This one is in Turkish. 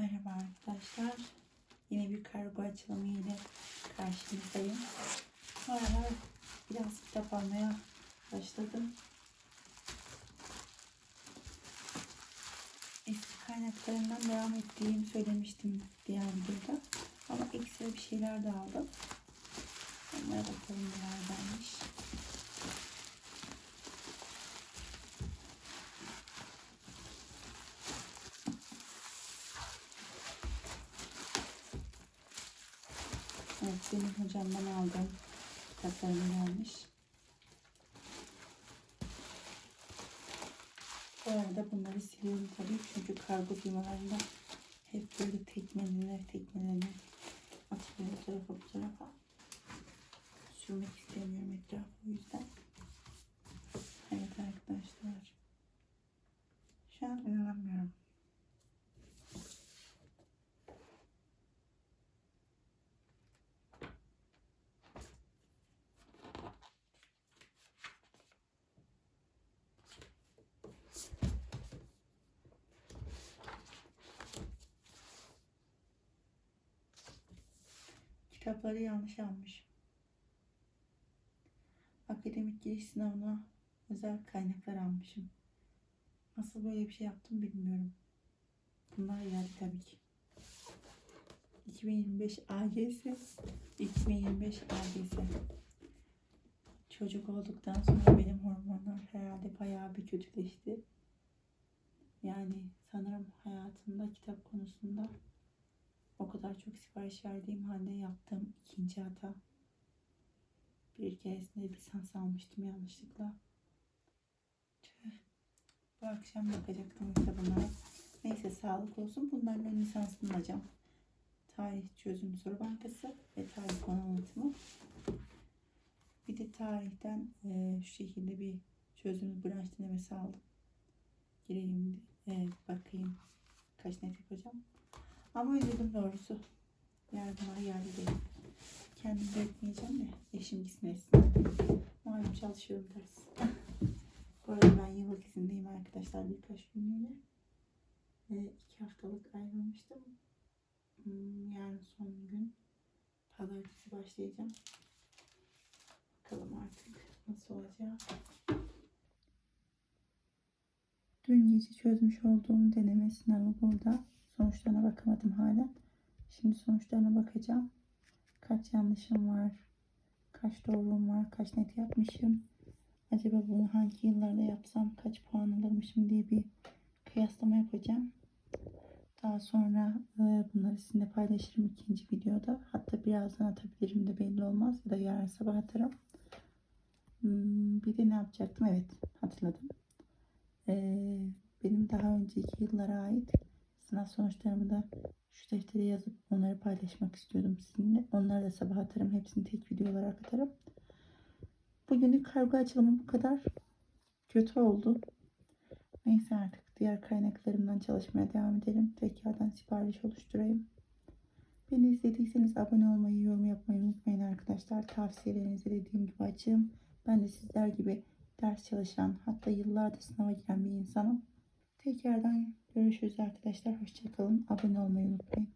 Merhaba arkadaşlar. Yine bir kargo açılımı ile karşınızdayım. Bu aralar biraz kitap almaya başladım. Eski kaynaklarından devam ettiğimi söylemiştim diğer videoda. Ama ekstra bir şeyler de aldım. Onlara bakalım nelerdenmiş. Evet, benim hocamdan aldığım kitaplarım gelmiş. Bu arada bunları siliyorum tabii çünkü kargo firmalarında hep böyle tekmelenir tekmelenir atılıyor bu tarafa bu tarafa. Sürmek istemiyorum etrafı o yüzden. Evet arkadaşlar. Şu an inanamıyorum. Kitapları yanlış almış. Akademik giriş sınavına özel kaynaklar almışım. Nasıl böyle bir şey yaptım bilmiyorum. Bunlar geldi tabii ki. 2025 AGS 2025 AGS Çocuk olduktan sonra benim hormonlar herhalde bayağı bir kötüleşti. Yani sanırım hayatımda kitap konusunda o kadar çok sipariş verdiğim halde yaptığım ikinci hata. Bir keresinde lisans almıştım yanlışlıkla. Bu akşam bakacaktım kitabına. Neyse sağlık olsun. Bunların ön lisansını alacağım. Tarih çözüm soru bankası ve tarih konu anlatımı. Bir de tarihten e, şu şekilde bir çözüm branş denemesi aldım. Gireyim e, bakayım kaç net yapacağım. Ama üzüldüm doğrusu. Yardımlar yerde değil. Kendim bekmeyeceğim de eşim gitsin etsin. Malum çalışıyorum ders. Bu arada ben yıllık izindeyim arkadaşlar birkaç günlüğüne. Ee, iki haftalık ayrılmıştım. Hmm, yarın son gün. Pazartesi başlayacağım. Bakalım artık nasıl olacak. Dün gece çözmüş olduğum deneme sınavı burada. Sonuçlarına bakamadım hala. Şimdi sonuçlarına bakacağım. Kaç yanlışım var? Kaç doğrum var? Kaç net yapmışım? Acaba bunu hangi yıllarda yapsam kaç puan alırmışım diye bir kıyaslama yapacağım. Daha sonra e, bunları sizinle paylaşırım ikinci videoda. Hatta birazdan atabilirim de belli olmaz. Ya da yarın sabah atarım. Hmm, bir de ne yapacaktım? Evet hatırladım. Ee, benim daha önceki yıllara ait sınav sonuçlarımı da şu deftere yazıp onları paylaşmak istiyordum sizinle. Onları da sabah atarım. Hepsini tek video olarak atarım. Bugünlük kargo açılımı bu kadar. Kötü oldu. Neyse artık diğer kaynaklarımdan çalışmaya devam edelim. Tekrardan sipariş oluşturayım. Beni izlediyseniz abone olmayı, yorum yapmayı unutmayın arkadaşlar. Tavsiyelerinizi dediğim gibi açığım. Ben de sizler gibi ders çalışan, hatta yıllardır sınava giren bir insanım. Tekrardan görüşürüz arkadaşlar. Hoşçakalın. Abone olmayı unutmayın.